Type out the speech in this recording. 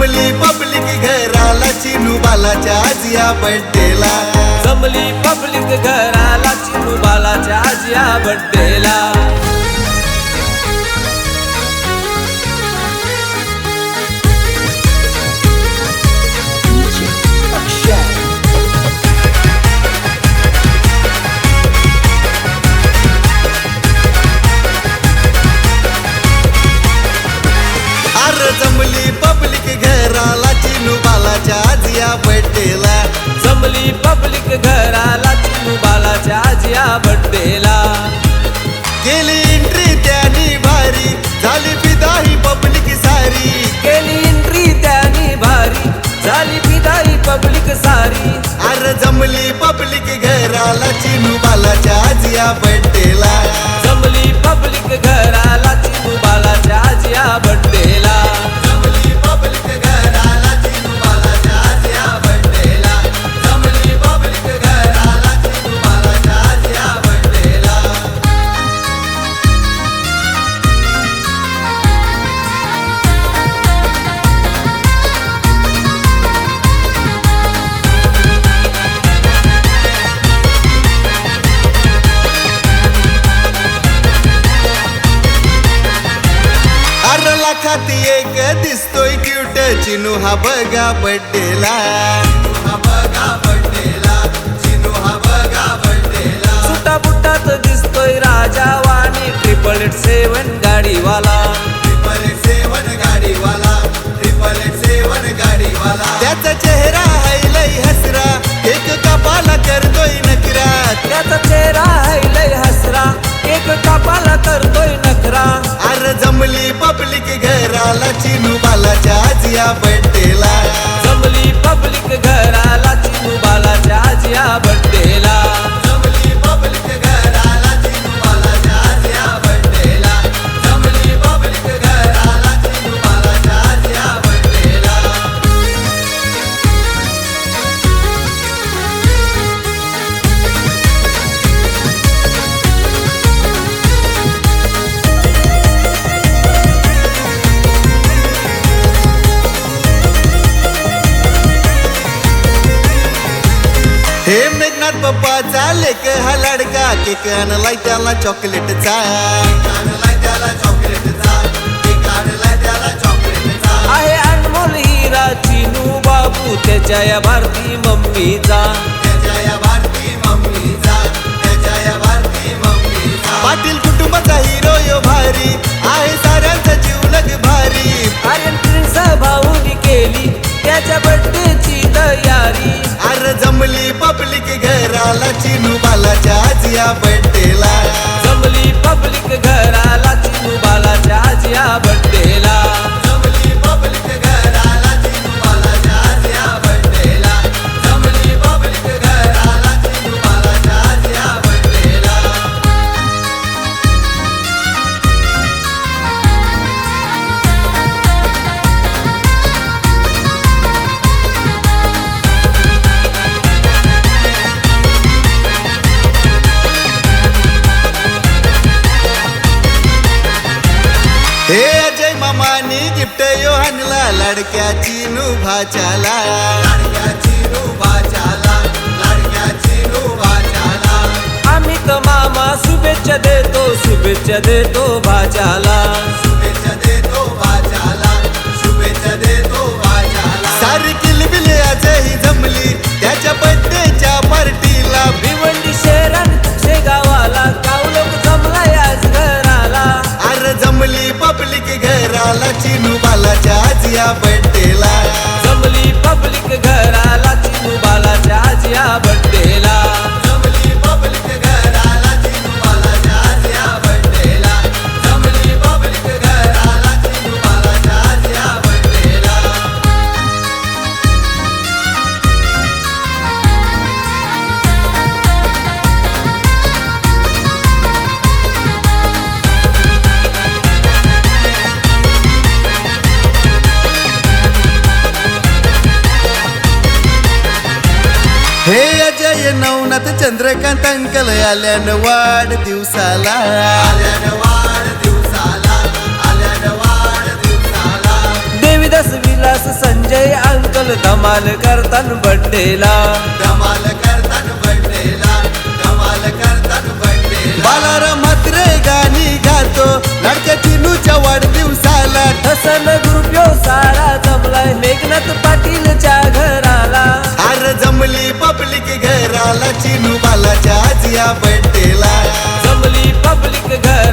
जमली पब्लिक घराला चिनू बालाच्या आज या बड्डेला. जमली पब्लिक घराला चिनू बालाच्या आज या बड्डेला. घराला चिनू हा बघा बड्डेला. हा बघा बड्डेला चिनू हा बघा बड्डेला. सुटा बुटात दिसतोय राजा वाणी ट्रिपल एट सेवन गाडीवाला. ट्रिपल सेवन गाडीवाला ट्रिपल सेवन गाडीवाला. त्याचा चेहरा है लय हसरा एक कपाला करतोय नकरा त्याचा चेहरा हसरा एक कापाला करतोय नखरा. अरे जमली पब्लिक घराला चिनू बालाच्या. या बैठेला जमली पब्लिक घराला. पप्पाचा लेक हा लडका केक आणलाय त्याला चॉकलेटचा आहे अनमोल हिरा चिनू बाबू त्याच्या या भारती मम्मीचा. पाटील कुटुंबाचा हिरो यो भारी. आहे साऱ्यांचा जीवलग आज या हे अजय मामानी गिफ्ट यो आणला लडक्याची नुभाच्याला लडक्याची नुभाच्याला लडक्याची नुभाच्याला आम्ही तर मामा शुभेच्छा देतो शुभेच्छा देतो भाच्याला शुभेच्छा देतो भाच्याला शुभेच्छा देतो भाच्याला सारी किलबिल आजही जमली. आजिया आज बड्डेला जमली पब्लिक घराला चिनू बालाच्या आजिया या अजय चंद्रकांत अंकल आल्यान वाढ दिवसाला. देवीदास विलास संजय अंकल धमाल करतान बड्डेला. धमाल करतान बड्डेला धमाल करतान बड्डेला बालाराम म्हात्रे गाणी गातो लाडक्या चिनूच्या वाढदिवसाला. ठसन ग्रुप सारा जमलाय मेघनाथ पाटीलच्या पब्लिक बड्डेला. जमली पब्लिक घर.